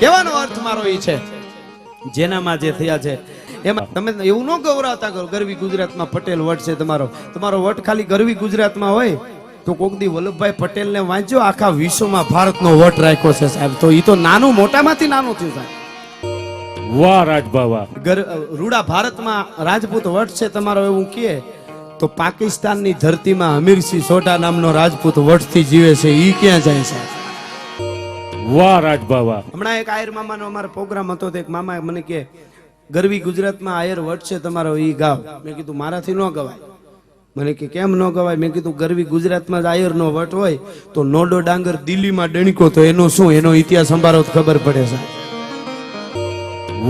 કહેવાનો અર્થ મારો એ છે. જેનામાં જે થયા છે એમાં તમે એવું ન ગૌરવતા કરો ગરવી ગુજરાતમાં પટેલ વટ છે તમારો. તમારો વટ ખાલી ગરવી ગુજરાતમાં હોય તો કોક દી વલ્લભભાઈ પટેલને વાંચ્યો આખા વિશ્વમાં ભારતનો વટ રાખ્યો છે સાહેબ. તો એ તો નાનું મોટામાંથી નાનું થયું સાહેબ. વાહ રાજબાવા. રૂડા ભારતમાં રાજપૂત વટ છે તમારો એવું કહે તો પાકિસ્તાનની ધરતીમાં અમીરસિંહ સોઢા નામનો રાજપૂત વટથી જીવે છે. એ ક્યાં જાય છે વાહ રાજબાવા હમણાં એક આયર મામાનો અમારો પ્રોગ્રામ હતો તો એક મામા મને કે ગરવી ગુજરાતમાં આયર વટ છે તમારો ઈ ગાવ. મેં કીધું મારાથી ન ગવાય. મને કે કેમ ન ગવાય? મેં કીધું ગરવી ગુજરાતમાં જ આયરનો વટ હોય તો નોડો ડાંગર દિલ્હીમાં ડણકો તો એનો શું એનો ઇતિહાસ સંભાળો તો ખબર પડે છે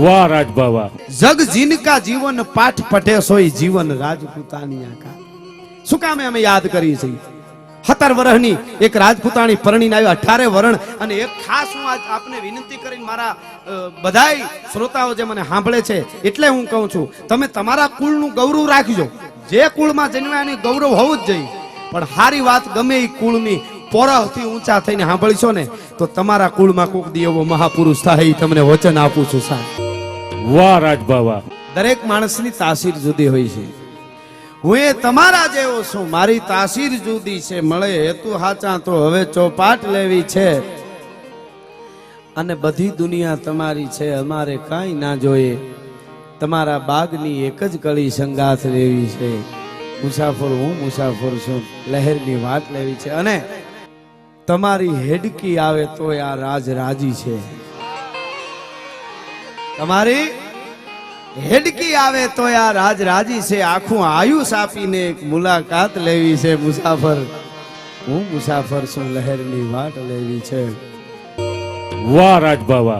વાહ વાહ. જગ જીનકા જીવન પાઠ પટે સોય જીવન રાજપૂતાની આકા શું કામે અમે યાદ કરી છે? સત્તર વર્ષની એક રાજપૂતાણી પરણીને આવ્યા અઠારે વરણ. અને એક ખાસ હું આજ આપને વિનંતી કરીને મારા બધાય શ્રોતાઓ જે મને સાંભળે છે એટલે હું કહું છું તમે તમારા કુળનું ગૌરવ રાખજો. જે કુળમાં જન્મ્યાની ગૌરવ હોવું જ જોઈએ. પણ સારી વાત ગમે એ કુળની પોરાથી ઊંચા થઈને સાંભળશો ને તો તમારા કુળમાં કોક દી એવો મહાપુરુષ થાય એ તમને વચન આપું છું સાહેબ. વાહ રાજબાવા. દરેક માણસની તાસીર જુદી હોય છે. હું એ તમારા જેવો છું. મારી તાસીર જુદી છે. મળે હેતુ હાચા તો હવે ચોપાટ લેવી છે. અને બધી દુનિયા તમારી છે. અમારે કાંઈ ના જોઈએ. તમારા બાગની એક જ કળી સંગાથ લેવી છે. મુસાફર, હું મુસાફર છું. લહેરની વાત લેવી છે. અને તમારી હેડકી આવે તો આ રાજ રાજી છે. તમારી હેડકી આવે તો આ રાજ રાજી છે. આખું આયુષ આપીને મુલાકાત લેવી છે. મુસાફર, હું મુસાફર છું, લહેરની વાટ લેવી છે. વાહ, રાજબાવા.